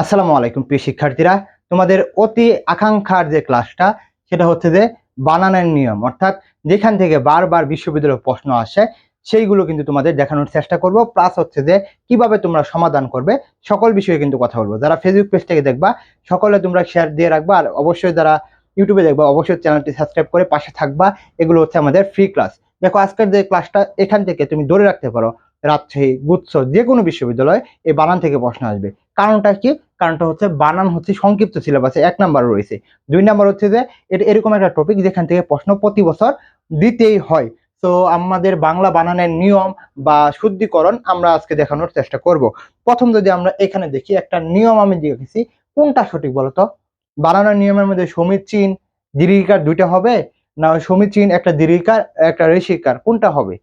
আসসালামু আলাইকুম, প্রিয় শিক্ষার্থীরা। তোমাদের অতি আকাঙ্ক্ষার যে ক্লাসটা, সেটা হচ্ছে যে বানানের নিয়ম। অর্থাৎ যেখান থেকে বারবার বিশ্ববিদ্যালয়ের প্রশ্ন আসে, সেইগুলো কিন্তু তোমাদের দেখানোর চেষ্টা করব। প্লাস হচ্ছে যে কীভাবে তোমরা সমাধান করবে, সকল বিষয়ে কিন্তু কথা বলব। যারা ফেসবুক পেজ থেকে দেখবা, সকলে তোমরা শেয়ার দিয়ে রাখবা। আর অবশ্যই যারা ইউটিউবে দেখবা, অবশ্যই চ্যানেলটি সাবস্ক্রাইব করে পাশে থাকবা। এগুলো হচ্ছে আমাদের ফ্রি ক্লাস দেখো, আজকের যে ক্লাসটা এখান থেকে তুমি ধরে রাখতে পারো রাজশাহী গুচ্ছ যে কোনো বিশ্ববিদ্যালয় এই বানান থেকে প্রশ্ন আসবে। কারণটা কি? কারণটা হচ্ছে বানান হচ্ছে সংক্ষিপ্ত সিলেবাসে এক নাম্বার রয়েছে। দুই নাম্বার হচ্ছে যে এটা এরকম একটা টপিক যেখান থেকে প্রশ্ন প্রতি বছর দিতেই হয়। তো আমাদের বাংলা বানানের নিয়ম বা শুদ্ধিকরণ আমরা আজকে দেখানোর চেষ্টা করব। প্রথম যদি আমরা এখানে দেখি, একটা নিয়ম আমি দেখেছি কোনটা সঠিক বলতো? বানানোর নিয়মের মধ্যে সমীর সমীচীন দীর্ঘিকার দুইটা হবে? না, সমীর সমীচীন একটা দীর্ঘিকার, একটা ঋষিকার কোনটা হবে?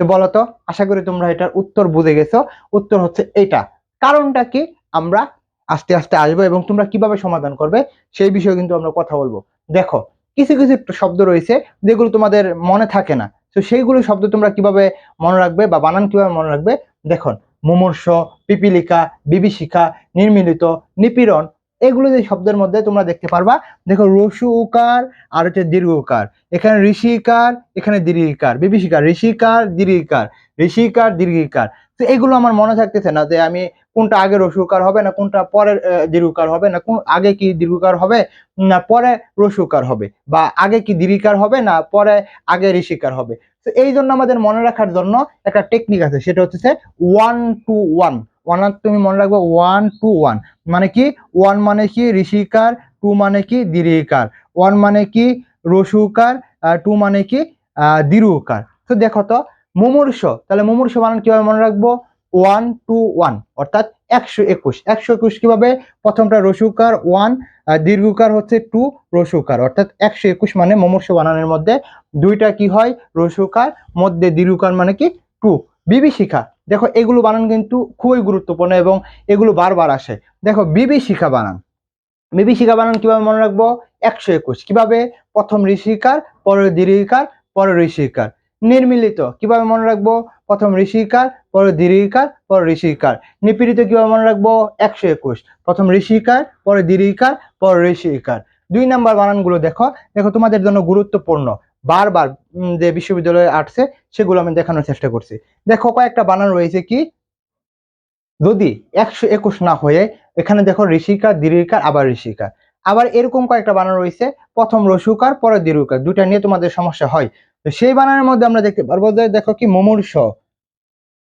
তো বলতো আশা করি তোমরা এটার উত্তর বুঝে গেছো। উত্তর হচ্ছে এটা কারণটা কি? আমরা আস্তে আস্তে আসব এবং তোমরা কীভাবে সমাধান করবে সেই বিষয়ে কিন্তু আমরা কথা বলব। দেখো, কিছু কিছু শব্দ রয়েছে যেগুলো তোমাদের মনে থাকে না। তো সেইগুলো শব্দ তোমরা কীভাবে মনে রাখবে বা বানান কীভাবে মনে রাখবে? দেখুন, মুমূর্ষ, পিপিলিকা, বিভীষিকা, নির্মিলিত, নিপীড়ন এগুলো যে শব্দের মধ্যে তোমরা দেখতে পারবা, দেখো রসু উকার আর হচ্ছে দীর্ঘ উকার। এখানে ঋষিকার এখানে দীর্ঘিকার বিভীষিকার ঋষিকার দীর্ঘিকার ঋষিকার দীর্ঘিকার তো এগুলো আমার মনে থাকতেছে না যে আমি কোনটা আগে রসুকার হবে না কোনটা পরে দীর্ঘকার হবে না কোন, আগে কি দীর্ঘকার হবে না পরে রসুকার হবে বা আগে কি দীর্ঘিকার হবে না পরে আগে ঋষিকার হবে। তো এই জন্য আমাদের মনে রাখার জন্য একটা টেকনিক আছে, সেটা হচ্ছে ওয়ান টু ওয়ান ওয়ান তুমি মনে রাখবে ওয়ান টু ওয়ান মানে কি? ওয়ান মানে কি? ঋষিকার টু মানে কি? দীর্ঘিকার. ওয়ান মানে কি? রসুকার টু মানে কি? দীর্ঘকার। তো দেখো তো, মুমূর্ষ। তাহলে মুমূর্ষ বানান কীভাবে মনে রাখব? ওয়ান টু ওয়ান অর্থাৎ একশো একুশ। একশো একুশ কীভাবে? প্রথমটা রসুকার ওয়ান দীর্ঘকার হচ্ছে টু রসুকার। অর্থাৎ একশো একুশ মানে মুমূর্ষ বানানের মধ্যে দুইটা কি হয়? রসুকার, মধ্যে দীর্ঘকার মানে কি? টু বিভীষিকা। দেখো এগুলো বানান কিন্তু খুবই গুরুত্বপূর্ণ এবং এগুলো বারবার আসে। দেখো বিভীষিকা বানান। বিভীষিকা বানান কীভাবে মনে রাখব? একশো একুশ। কীভাবে? প্রথম ঋষিকার পরে দীর্ঘিকার পরে ঋষিকার। নির্মিলিত। কীভাবে মনে রাখব? প্রথম ঋষিকার পরে দীর্ঘিকার পরে ঋষিকার। নিপীড়িত কীভাবে মনে রাখব? একশো একুশ। প্রথম ঋষিকার পরে দীর্ঘিকার পরে ঋষিকার। দুই নাম্বার বানানগুলো দেখো। দেখো তোমাদের জন্য গুরুত্বপূর্ণ। বারবার যে বিশ্ববিদ্যালয়ে আসছে, সেগুলো আমি দেখানোর চেষ্টা করছি। দেখো, কয়েকটা বানান রয়েছে কি? যদি একশো একুশ না হয়ে, এখানে দেখো ঋষিকার দীর্ঘিকার, আবার ঋষিকার আবার এরকম কয়েকটা বানান রয়েছে, প্রথম রসুকার, পরে দীর্ঘকার দুটা নিয়ে তোমাদের সমস্যা হয়। তো সেই বানানের মধ্যে আমরা দেখতে পারব যে, দেখো কি, মুমূর্ষ,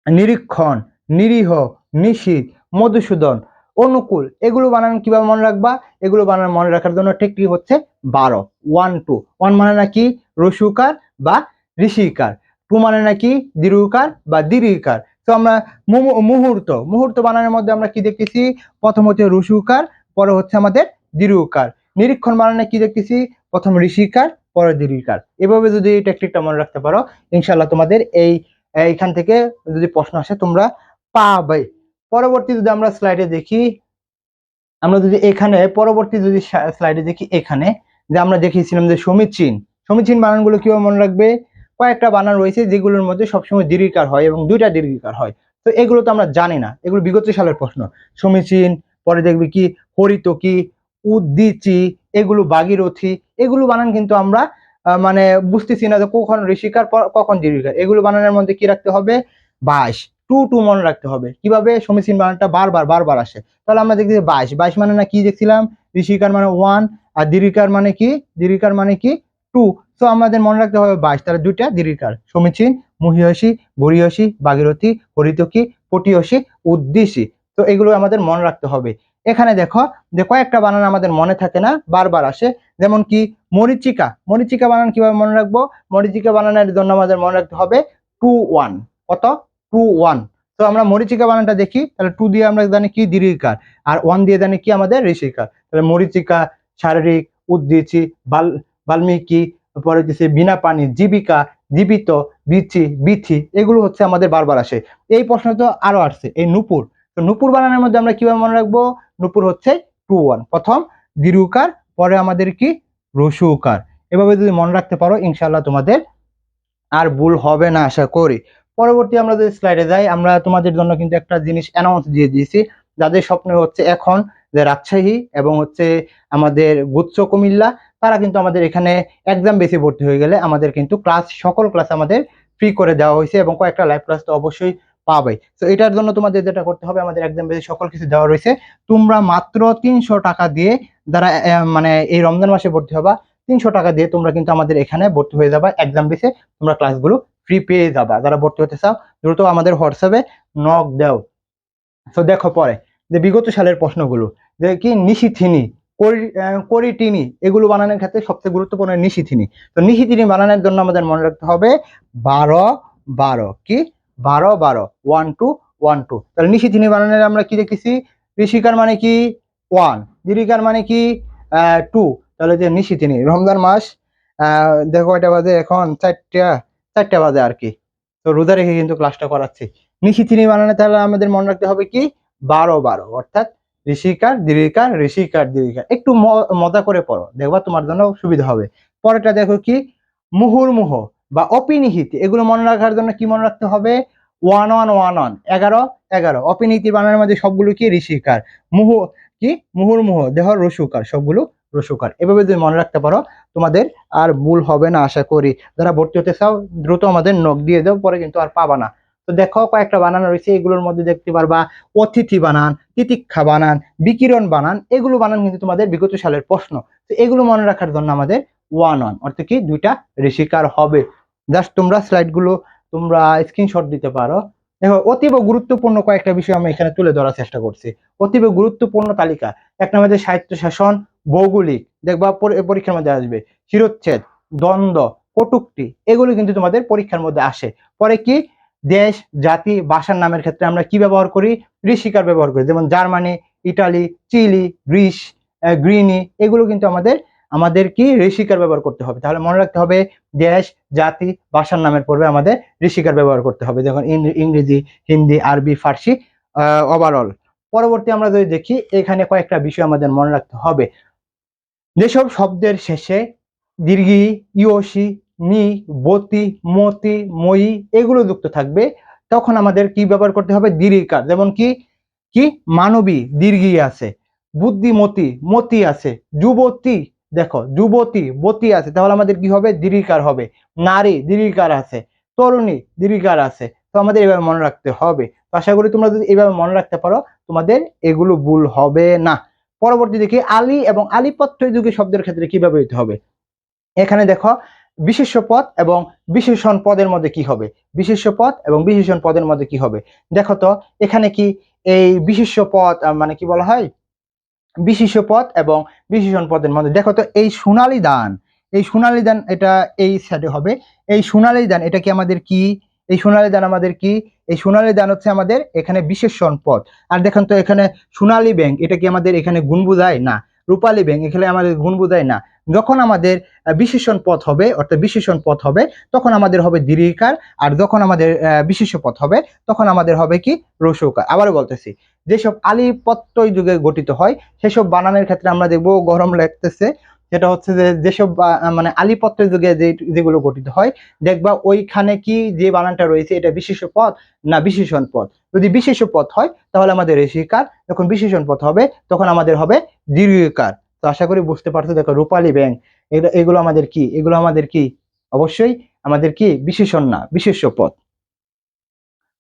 নিরীক্ষণ, নিরীহ নিশীত মধুসূদন, অনুকূল। এগুলো বানান কীভাবে মনে রাখবা? এগুলো বানান মনে রাখার জন্য টেকনিক হচ্ছে বারো ওয়ান টু ওয়ান মানে নাকি রসুকার বা ঋষিকার। টু মানে নাকি দীর্ঘকার বা দীর্ঘিকার। তো আমরা মুহূর্ত মুহূর্ত বানানোর মধ্যে আমরা কি দেখতেছি? প্রথম হচ্ছে রসুকার, পরে হচ্ছে আমাদের দীর্ঘকার। নিরীক্ষণ বানানে কি দেখতেছি? প্রথম ঋষিকার, পরে দীর্ঘিকার। এভাবে যদি এই টেকনিকটা মনে রাখতে পারো ইনশাল্লাহ তোমাদের এই, এইখান থেকে যদি প্রশ্ন আসে, তোমরা পাবে। পরবর্তী যদি আমরা স্লাইডে দেখি, আমরা যদি এখানে, পরবর্তী যদি স্লাইডে দেখি এখানে, যে আমরা দেখিয়েছিলাম যে সমীচীন। সমীচীন বানানগুলো কীভাবে মনে রাখবে? কয়েকটা বানান রয়েছে যেগুলোর মধ্যে সবসময় দীর্ঘিকার হয় এবং দুইটা দীর্ঘিকার হয়। তো এগুলো তো আমরা জানি না। এগুলো বিগত সালের প্রশ্ন। সমীচীন, পরে দেখবি কি, হরিতকি, উদ্দিচি, এগুলো বাগীরথী, এগুলো বানান কিন্তু আমরা মানে বুঝতেছি না যে কখন ঋষিকার কখন দীর্ঘিকার। এগুলো বানানোর মধ্যে কি রাখতে হবে? বাইশ। টু টু মনে রাখতে হবে। কীভাবে? সমীচীন বানানটা বারবার বারবার আসে। তাহলে আমরা দেখছি বাইশ। বাইশ মানে না কি দেখছিলাম? ঋষিকার মানে ওয়ান আর দীর্ঘিকার মানে কি? দীর্ঘিকার মানে কি? টু তো আমাদের মনে রাখতে হবে বাইশ, তাহলে দুইটা দীর্ঘিকার সমীচীন, মহিয়সী গরিয়সী ভাগীরথী হরিতকী, পটিয়সী উদ্দেশ্যী তো এগুলো আমাদের মনে রাখতে হবে। এখানে দেখো যে কয়েকটা বানান আমাদের মনে থাকে না, বারবার আসে। যেমন কি মরিচিকা। মরিচিকা বানান কীভাবে মনে রাখব? মরিচিকা বানানোর জন্য আমাদের মনে রাখতে হবে টু, ওয়ান। কত? Two, one. তো আমরা মরিচিকা বানানটা দেখি, তাহলে টু দিয়ে আমরা জানি কি দীর্ঘিকার আর ওয়ান দিয়ে জানি কি আমাদের ঋষিকার তাহলে মরিচিকা, শারীরিক উদ্দীচি বাল বাল্মীকি, পরে হচ্ছে বিনা পানি, জীবিকা, জীবিত, বিচি, বিথি, এগুলো হচ্ছে আমাদের বারবার আসে। এই প্রশ্ন তো আরও আসছে, এই নুপুর। তো নুপুর বানানোর মধ্যে আমরা কীভাবে মনে রাখব? নুপুর হচ্ছে টু ওয়ান। প্রথম, দীর্ঘকার, পরে আমাদের কি? রসুকার। এভাবে যদি মনে রাখতে পারো ইনশাল্লাহ তোমাদের আর ভুল হবে না, আশা করি। পরবর্তী আমরা যদি স্লাইডে যাই, আমরা তোমাদের জন্য কিন্তু একটা জিনিস অ্যানাউন্স দিয়ে দিয়েছি। যাদের স্বপ্ন হচ্ছে এখন যে রাজশাহী এবং হচ্ছে আমাদের গুচ্ছ কুমিল্লা তারা কিন্তু আমাদের এখানে এক্সাম বেশি ভর্তি হয়ে গেলে আমাদের কিন্তু ক্লাস সকল ক্লাস আমাদের ফ্রি করে দেওয়া হয়েছে এবং কয়েকটা লাইভ ক্লাস তো অবশ্যই পাবে তো এটার জন্য তোমাদের যেটা করতে হবে, আমাদের এক্সাম বেশি সকল কিছু দেওয়া রয়েছে। তোমরা মাত্র তিনশো টাকা দিয়ে যারা মানে এই রমজান মাসে ভর্তি হবা, তিনশো টাকা দিয়ে তোমরা কিন্তু আমাদের এখানে ভর্তি হয়ে যাবা এক্সাম বেসে তোমরা ক্লাসগুলো ফ্রি পেয়ে যাবা। যারা ভর্তি হতে চাও, দ্রুত আমাদের হোয়াটসঅ্যাপে নক দাও। তো দেখো পরে, যে বিগত সালের প্রশ্নগুলো, যে কি নিশিথিনি করিটিনি এগুলো বানানোর ক্ষেত্রে সবচেয়ে গুরুত্বপূর্ণ নিশিথিনি তো নিশিথিনি বানানোর জন্য আমাদের মনে রাখতে হবে বারো বারো, কি? বারো বারো ওয়ান টু ওয়ান টু তাহলে নিশিথিনি বানানোর আমরা কি দেখেছি? ঋষিকার মানে কি? ওয়ান দীর্ঘিকার মানে কি? টু তাহলে যে নিশিথিনি রমজান মাস দেখো কয়টা বাজে এখন? চারটা চারটা বাজে আর কি। তো রোজা রেখে কিন্তু ক্লাসটা করাচ্ছি। নিশিথিনি বানানো তাহলে আমাদের মনে রাখতে হবে কি? বারো বারো। অর্থাৎ ঋষিকার, দীর্ঘিকার ঋষিকার, দীর্ঘিকার। একটু মজা করে পড়ো, দেখবা তোমার জন্য সুবিধা হবে। পরেটা দেখো কি? মুহুর্মুহ বা অপিনিহিত, এগুলো মনে রাখার জন্য কি মনে রাখতে হবে? ওয়ান ওয়ান ওয়ান ওয়ান এগারো এগারো। অপিনীতি বানানোর মধ্যে সবগুলো কি? ঋষিকার। মুহু, কি? মুহুর্মুহ, দেহ, রসুকার, সবগুলো রসুকার। এভাবে যদি মনে রাখতে পারো, তোমাদের আর ভুল হবে না, আশা করি। যারা ভর্তি হতে চাও, দ্রুত আমাদের নখ দিয়ে দাও, পরে কিন্তু আর পাবা না। তো দেখো কয়েকটা বানান রয়েছে, এগুলোর মধ্যে দেখতে পারবা অতিথি বানান, তিতিক্ষা বানান, বিকিরণ বানান, এগুলো বানান কিন্তু তোমাদের বিগত সালের প্রশ্ন। তো এগুলো মনে রাখার জন্য আমাদের ওয়ান ওয়ান অর্থাৎ কি দুইটা ঋষিকার হবে। জাস্ট তোমরা স্লাইডগুলো তোমরা স্ক্রিনশট দিতে পারো। দেখো, অতীব গুরুত্বপূর্ণ কয়েকটা বিষয় আমি এখানে তুলে ধরার চেষ্টা করছি। অতীব গুরুত্বপূর্ণ তালিকা। এক নম্বরে সাহিত্য শাসন, ভৌগোলিক, দেখবা পরীক্ষার মধ্যে আসবে। শিরোচ্ছেদ, দ্বন্দ্ব, কটুক্তি, এগুলো কিন্তু তোমাদের পরীক্ষার মধ্যে আসে। পরে কি? দেশ, জাতি, ভাষার নামের ক্ষেত্রে আমরা কি ব্যবহার করি? ঋষিকার ব্যবহার করি। যেমন জার্মানি, ইটালি, চিলি, গ্রিস গ্রিনি, এগুলো কিন্তু আমাদের আমাদের কি ঋষিকার ব্যবহার করতে হবে। তাহলে মনে রাখতে হবে, দেশ, জাতি, ভাষার নামের পূর্বে আমাদের ঋষিকার ব্যবহার করতে হবে। যেমন ইং- ইংরেজি, হিন্দি, আরবি, ফার্সি ওভারঅল পরবর্তী আমরা যদি দেখি, এখানে কয়েকটা বিষয় আমাদের মনে রাখতে হবে। যেসব শব্দের শেষে দীর্ঘি, ইয়সি নি, বতি, মতি মই এগুলো যুক্ত থাকবে। তখন আমাদের কি ব্যবহার করতে হবে? দীর্ঘিকার। যেমন কি? কি? মানবী দীর্ঘি আছে। বুদ্ধিমতী, মতি আছে। যুবতী, দেখো, যুবতী, বতী আছে। তাহলে আমাদের কি হবে? দীর্ঘিকার হবে। নারী দীর্ঘিকার আছে। তরুণী দীর্ঘিকার আছে। তো আমাদের এভাবে মনে রাখতে হবে। তো আশা করি তোমরা যদি এইভাবে মনে রাখতে পারো, তোমাদের এগুলো ভুল হবে না। পরবর্তী দেখি আলী এবং আলিপত্র যুগে শব্দের ক্ষেত্রে কি ব্যবহৃত হবে? এখানে দেখো বিশেষ্য পদ এবং বিশেষণ পদের মধ্যে কি হবে? বিশেষ্য পদ এবং বিশেষণ পদের মধ্যে কি হবে? দেখো তো, এখানে কি এই বিশেষ্য পদ মানে কি বলা হয়? বিশেষ্য পদ এবং বিশেষণ পদের মধ্যে, দেখো তো, এই সোনালী দান, এই সোনালী দান এটা এই সাইডে হবে। এই সোনালী দান, এটা কি আমাদের কি? এই সোনালী দান আমাদের কি? এই সোনালী দান হচ্ছে আমাদের এখানে বিশেষণ পদ। আর দেখেন তো, এখানে সোনালী ব্যাংক, এটা কি আমাদের এখানে গুণ বোঝায়? না। রূপালী ব্যাংক এখানে আমাদের গুণ বোঝায় না। যখন আমাদের বিশেষণ পথ হবে, অর্থাৎ বিশেষণ পথ হবে, তখন আমাদের হবে দীর্ঘিকার, আর যখন আমাদের বিশেষ পথ হবে, তখন আমাদের হবে কি? রসৌকার। আবারও বলতেছি, যেসব আলিপত্তই যুগে গঠিত হয়, সেসব বানানের ক্ষেত্রে আমরা দেখব গরম লাগতেছে যেটা হচ্ছে যে যেসব মানে আলিপত্রের যুগে যে, যেগুলো গঠিত হয়, দেখবা ওইখানে কি যে বানানটা রয়েছে, এটা বিশেষ পদ না বিশেষণ পদ যদি বিশেষ পদ হয়, তাহলে আমাদের রেশিকার যখন বিশেষণ পদ হবে, তখন আমাদের হবে দীর্ঘকার। তো আশা করি বুঝতে পারছ, দেখো রূপালী ব্যাংক এগুলো আমাদের কি? এগুলো আমাদের কি? অবশ্যই আমাদের কি? বিশেষণ না, বিশেষ্য পদ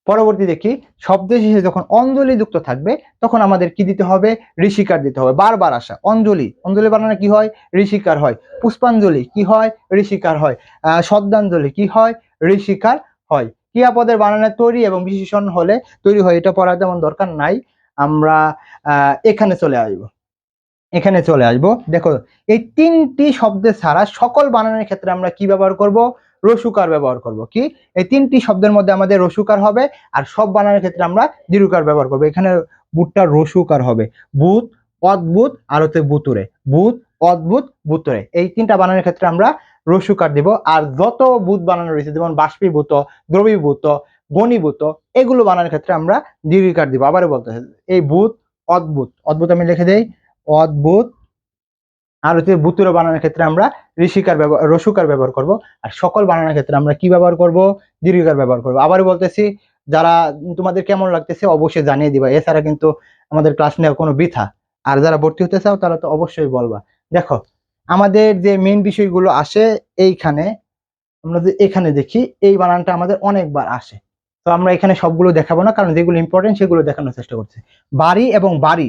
পরবর্তী দেখি শব্দ শেষে যখন অঞ্জলি যুক্ত থাকবে, তখন আমাদের কি দিতে হবে? ঋষিকার দিতে হবে। বারবার আসা। অঞ্জলি। অঞ্জলি বানানো কি হয়? ঋষিকার হয়। পুষ্পাঞ্জলি কি হয়? ঋষিকার হয়। শ্রদ্ধাঞ্জলি কি হয়? ঋষিকার হয়। ক্রিয়াপদের বানানো তৈরি এবং বিশেষণ হলে তৈরি হয়। এটা পড়ার তেমন দরকার নাই। আমরা এখানে চলে আসব। এখানে চলে আসব। দেখো, এই তিনটি শব্দের ছাড়া সকল বানানোর ক্ষেত্রে আমরা কি ব্যবহার করব? রসুকার ব্যবহার করব। কি? এই তিনটি শব্দের মধ্যে আমাদের রসুকার হবে আর সব বানানোর ক্ষেত্রে আমরা দীর্ঘকার ব্যবহার করব। এখানে বুটটা রসুকার হবে। বুত অদ্ভুত আর হচ্ছে বুতুরে। বুত অদ্ভুত, বুতুরে। এই তিনটা বানানোর ক্ষেত্রে আমরা রসুকার দিব। আর যত বুত বানানো রয়েছে, যেমন বাষ্পীভূত দ্রবীভূত গণীভূত এগুলো বানানোর ক্ষেত্রে আমরা দীর্ঘকার দিব। আবারও বলতে এই বুত অদ্ভুত। অদ্ভুত আমি লিখে দেই। অদ্ভুত আর হচ্ছে বুতুরে বানানোর ক্ষেত্রে আমরা ঋষিকার ব্যবহার, রসুকার ব্যবহার করব। আর সকল বানানোর ক্ষেত্রে আমরা কি ব্যবহার করব? দীর্ঘকার ব্যবহার করব। আবার বলতেছি, যারা তোমাদের কেমন লাগতেছে অবশ্যই জানিয়ে দিবা। এছাড়া কিন্তু আমাদের ক্লাস নেওয়া কোনো বৃথা। আর যারা ভর্তি হতে চাও তারা তো অবশ্যই বলবা। দেখো, আমাদের যে মেন বিষয়গুলো আসে এইখানে, আমরা যদি এখানে দেখি, এই বানানটা আমাদের অনেকবার আসে। তো আমরা এখানে সবগুলো দেখাবো না, কারণ যেগুলো ইম্পর্টেন্ট সেগুলো দেখানোর চেষ্টা করছি। বাড়ি এবং বাড়ি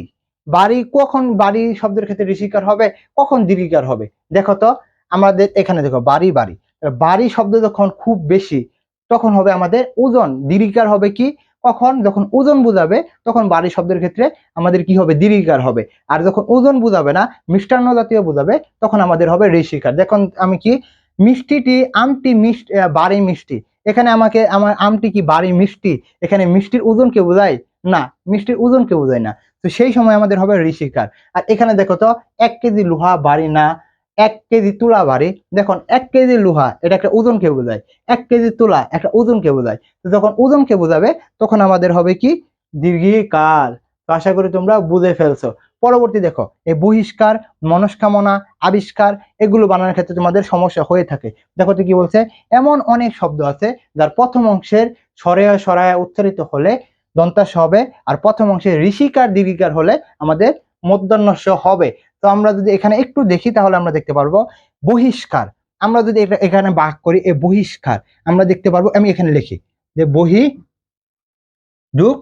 বাড়ি কখন বাড়ি শব্দের ক্ষেত্রে ঋষিকার হবে? কখন দীর্ঘিকার হবে? দেখো তো, আমাদের এখানে দেখো, বাড়ি বাড়ি। বাড়ি শব্দ যখন খুব বেশি, তখন হবে আমাদের ওজন। দীর্ঘিকার হবে কি? কখন? যখন ওজন বোঝাবে, তখন বাড়ি শব্দের ক্ষেত্রে আমাদের কি হবে? দীর্ঘিকার হবে। আর যখন ওজন বোঝাবে না, মিষ্টান্ন জাতীয় বোঝাবে, তখন আমাদের হবে ঋষিকার। দেখুন, আমি কি? মিষ্টিটি, আমটি মিষ্টি বাড়ি মিষ্টি। এখানে আমাকে, আমার আমটি কি বাড়ি মিষ্টি? এখানে মিষ্টির ওজনকে বোঝায়? না, মিষ্টির ওজনকে বোঝায় না। তো সেই সময় আমাদের হবে ঋষিকার। আর এখানে দেখো তো, এক কেজি লোহা, বাড়ি না, এক কেজি তুলা, বাড়ি। দেখুন, এক কেজি লোহা, এটা একটা ওজনকে বোঝায়? এক কেজি তুলা, একটা ওজনকে বোঝায়? তো যখন ওজনকে বোঝাবে, তখন আমাদের হবে কি? দীর্ঘিকার তো আশা করি তোমরা বুঝে ফেলছো। পরবর্তী দেখো, এই বহিষ্কার, মনস্কামনা, আবিষ্কার, এগুলো বানানোর ক্ষেত্রে তোমাদের সমস্যা হয়ে থাকে। দেখো তো কি বলছে? এমন অনেক শব্দ আছে, যার প্রথম অংশের সরেয়া সরায়া উচ্চারিত হলে দন্তাস হবে। আর প্রথম অংশে ঋষিকার দীর্ঘিকার হলে আমাদের মধ্যাহ্নস্য হবে। তো আমরা যদি এখানে একটু দেখি, তাহলে আমরা দেখতে পারব বহিষ্কার। আমরা যদি এখানে বাক করি, এ বহিষ্কার, আমরা দেখতে পারব, আমি এখানে লিখি যে বহি যুগ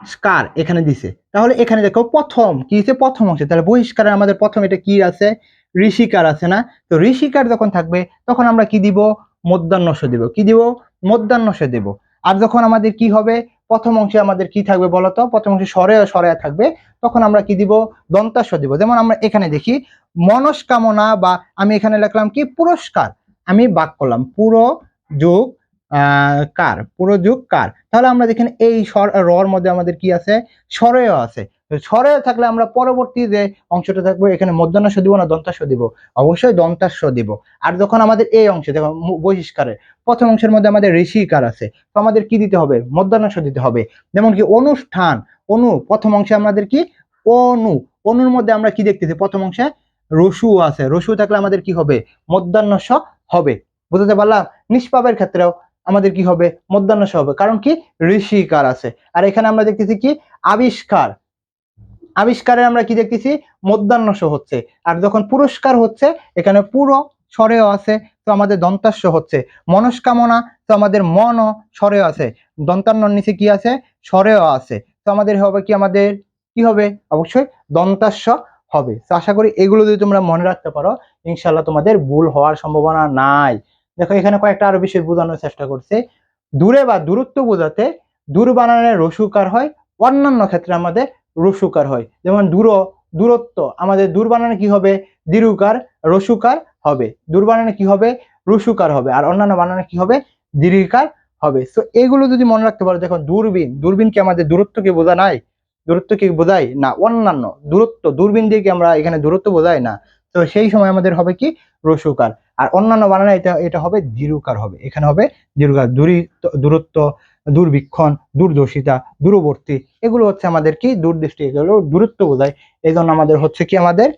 স্কার এখানে দিছে। তাহলে এখানে দেখো প্রথম, কি হচ্ছে প্রথম অংশে। তাহলে বহিষ্কারে আমাদের প্রথম এটা কি আছে? ঋষিকার আছে না? তো ঋষিকার যখন থাকবে, তখন আমরা কি দিব? মধ্যাহ্নস্য দিব। কি দিব? মধ্যাহ্নস্য দেব। আর যখন আমাদের কি হবে? প্রথম অংশে আমাদের কি থাকবে বলতো? প্রথম অংশে সরে সরে থাকবে। তখন আমরা কি দিব? দন্তাস্য দিব। যেমন আমরা এখানে দেখি, মনস্কামনা বা আমি এখানে লিখলাম কি? পুরস্কার। আমি বাক করলাম। পুরো যুগ কার? পুরো যুগ কার? তাহলে আমরা দেখেন এই স্বর রর মধ্যে আমাদের কি আছে? স্বরেও আছে। তো স্বরেয় থাকলে আমরা পরবর্তী যে অংশটা থাকব, এখানে মধ্যাহ্নাস্য দিব না দন্তাস্য দিব। অবশ্যই দন্তাস্য দিব। আর যখন আমাদের এই অংশে, দেখো বহিষ্কারের প্রথম অংশের মধ্যে আমাদের ঋষিকার আছে, তো আমাদের কি দিতে হবে? মধ্যাহ্নাস্য দিতে হবে। যেমন কি অনুষ্ঠান, অনু, প্রথম অংশে আমাদের কি? অনু, অনুর মধ্যে আমরা কি দেখতেছি? প্রথম অংশে রসু আছে। রসু থাকলে আমাদের কি হবে? মধ্যাহ্নস্য হবে। বুঝতে পারলাম? নিষ্পাপের ক্ষেত্রেও আমাদের কি হবে? মধ্যাহ্নস্য হবে। কারণ কি? ঋষিকার আছে। আর এখানে আমরা দেখতেছি কি? আবিষ্কার। আবিষ্কারে আমরা কি দেখতেছি? মধ্যাহ্নস্য হচ্ছে। আর যখন পুরস্কার হচ্ছে, এখানে পুরো স্বরেও আছে, তো আমাদের দন্তাস্য হচ্ছে। মনস্কামনা, তো আমাদের মন স্বরেও আছে। দন্তান্নর নিচে কি আছে? স্বরেও আছে। তো আমাদের হবে কি? আমাদের কি হবে? অবশ্যই দন্তাস্য হবে। তো আশা করি এগুলো যদি তোমরা মনে রাখতে পারো ইনশাল্লাহ তোমাদের ভুল হওয়ার সম্ভাবনা নাই। দেখো, এখানে কয়েকটা আরও বিষয় বোঝানোর চেষ্টা করছে। দূরে বা দূরত্ব বোঝাতে দূর বানানের রসুকার হয়। অন্যান্য ক্ষেত্রে আমাদের রসুকার হয়। যেমন দূর, দূরত্ব, আমাদের দূর বানানে কি হবে? দীর্ঘকার, রসুকার হবে। দূর বানানে কি হবে? রসুকার হবে। আর অন্যান্য বানানে কি হবে? দীর্ঘকার হবে। তো এগুলো যদি মনে রাখতে পারো, দেখো দূরবীন। দূরবীন কি আমাদের দূরত্বকে বোঝা নাই? দূরত্ব কি বোঝাই না। অন্যান্য দূরত্ব, দূরবীন দিয়ে কি আমরা এখানে দূরত্ব বোঝাই না? তো সেই সময় আমাদের হবে কি? রসুকার। আর অন্যান্য বানানে এটা এটা হবে দীর্ঘকার হবে। এখানে হবে দীর্ঘকার। দূরী, দূরত্ব দূরবীক্ষণ দূরদর্শিতা দূরবর্তী, এগুলো হচ্ছে আমাদের কি? দূরদৃষ্টি, এগুলো দূরত্ব বোঝায়। এই জন্য আমাদের হচ্ছে কি আমাদের?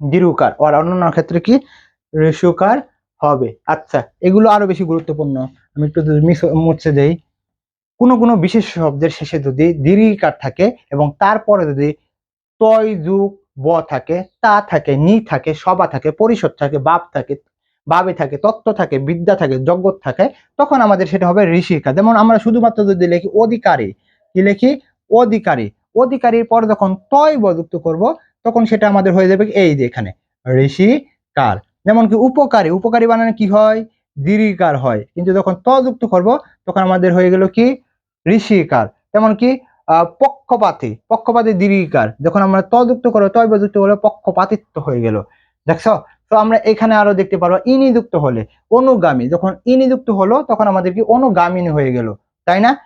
দীর্ঘকার, আর অন্যান্য ক্ষেত্রে কি? রেশুকার হবে। আচ্ছা এগুলো আরও বেশি গুরুত্বপূর্ণ। আমি একটু মুছে দেই। কোনো কোনো বিশেষ শব্দের শেষে যদি দীর্ঘিকার থাকে এবং তারপরে যদি তয়, যুগ, ব থাকে, তা থাকে, নি থাকে, সবা থাকে, পরিষদ থাকে, বাপ থাকে বাবে থাকে, তত্ত্ব থাকে, বিদ্যা থাকে, জগৎ থাকে, তখন আমাদের সেটা হবে ঋষিকা। যেমন আমরা শুধুমাত্র যদি লিখি অধিকারী, কি লিখি? অধিকারী। অধিকারীর পর যখন তয় ব যুক্ত করব, তখন সেটা আমাদের হয়ে যাবে এই যে এখানে, ঋষিকার। যেমন কি উপকারী উপকারী বানানে কি হয়? দীর্ঘিকার হয়। কিন্তু যখন ত যুক্ত করব, তখন আমাদের হয়ে গেল কি? ঋষিকার। যেমন কি পক্ষপাতী পক্ষপাতী দীর্ঘিকার। যখন আমরা তযুক্ত যুক্ত করব, তয় ব যুক্ত হলে পক্ষপাতিত্ব হয়ে গেল। দেখছ? তো আমরা এখানে আরও দেখতে পারব ইনি যুক্ত হলে, অনুগামী, যখন ইনি যুক্ত হলো, তখন আমাদের কি অনুগামিনী হয়ে গেল, তাই না?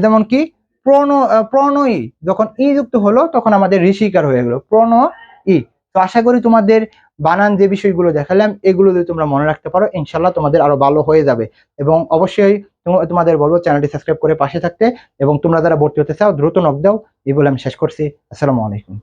যেমন কি, প্রণ প্রণয়ী, যখন ই যুক্ত হলো, তখন আমাদের ঋষিকার হয়ে গেল প্রণ ই তো আশা করি তোমাদের বানান যে বিষয়গুলো দেখালাম, এগুলো যদি তোমরা মনে রাখতে পারো ইনশাল্লাহ তোমাদের আরও ভালো হয়ে যাবে। এবং অবশ্যই তোম- তোমাদের বলব, চ্যানেলটি সাবস্ক্রাইব করে পাশে থাকতে, এবং তোমরা যারা ভর্তি হতে চাও, দ্রুত নক দাও এই বলে আমি শেষ করছি। আসসালামু আলাইকুম।